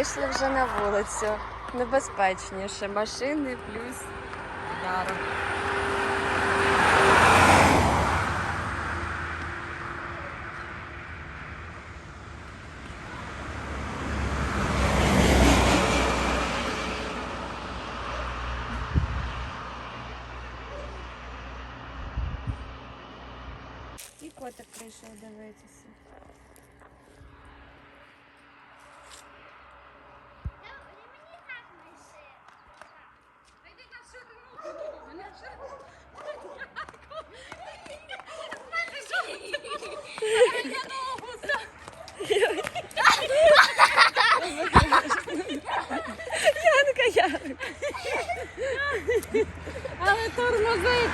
вийшли вже на вулицю. Небезпечніше. Машини плюс яро. І котик прийшов дивитися. Янка, Янка. Але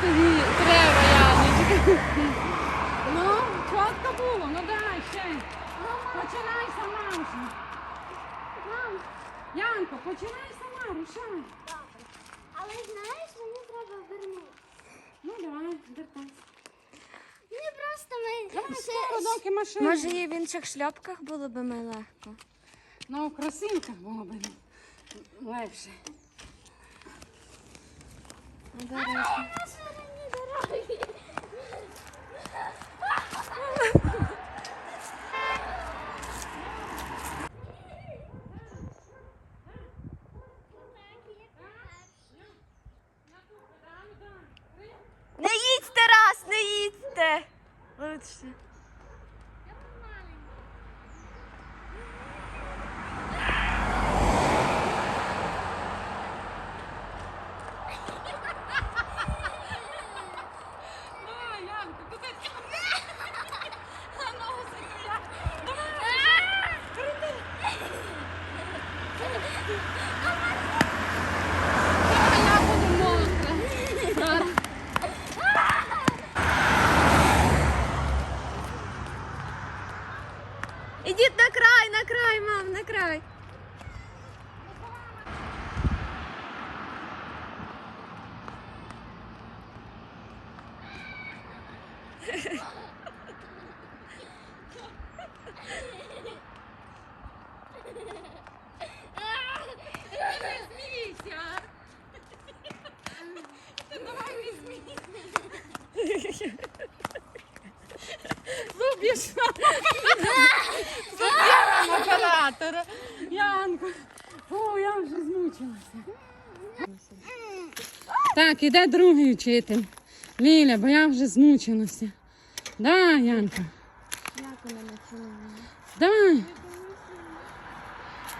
її треба, Яночка. Ну, чітко було, ну давай ще. Починай сама вже. Янко, починай сама, рушай. Але знаєш, мені треба вернути. Ну давай, вертайся. Мені просто ми Давай, ще- скоро, доки машина. Може, їй в інших шльопках було би ми легко. Ну, в кросинках було б легше. Ну, до речі. gitti. Evet işte. Ідіть на край, на край, мам, на край. Смійся. Давай Оператора. Янко. Фу, я вже змучилася. Так, іде другий вчитель. Ліля, бо я вже змучилася. Да, Янка. Як вона начинає? Давай.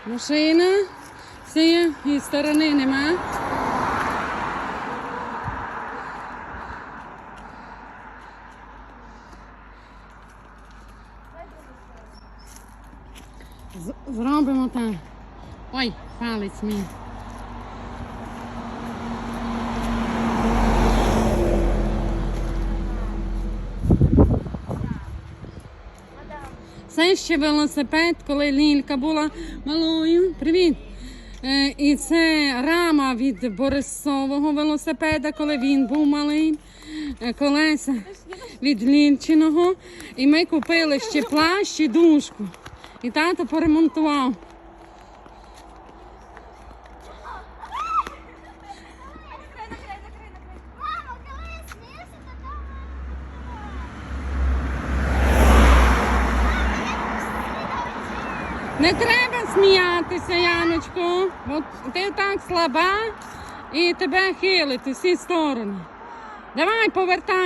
Машина. Всі і сторони нема. Зробимо так. Ой, палець мій. Це ще велосипед, коли Лілька була малою. Привіт! Е, І це рама від Борисового велосипеда, коли він був малий. Е, Колеса від Лільчиного. І ми купили ще плащ і дужку. І тато поремонтував. Не треба сміятися, Яночко. От ти так слаба і тебе хилить у всі сторони. Давай повертай.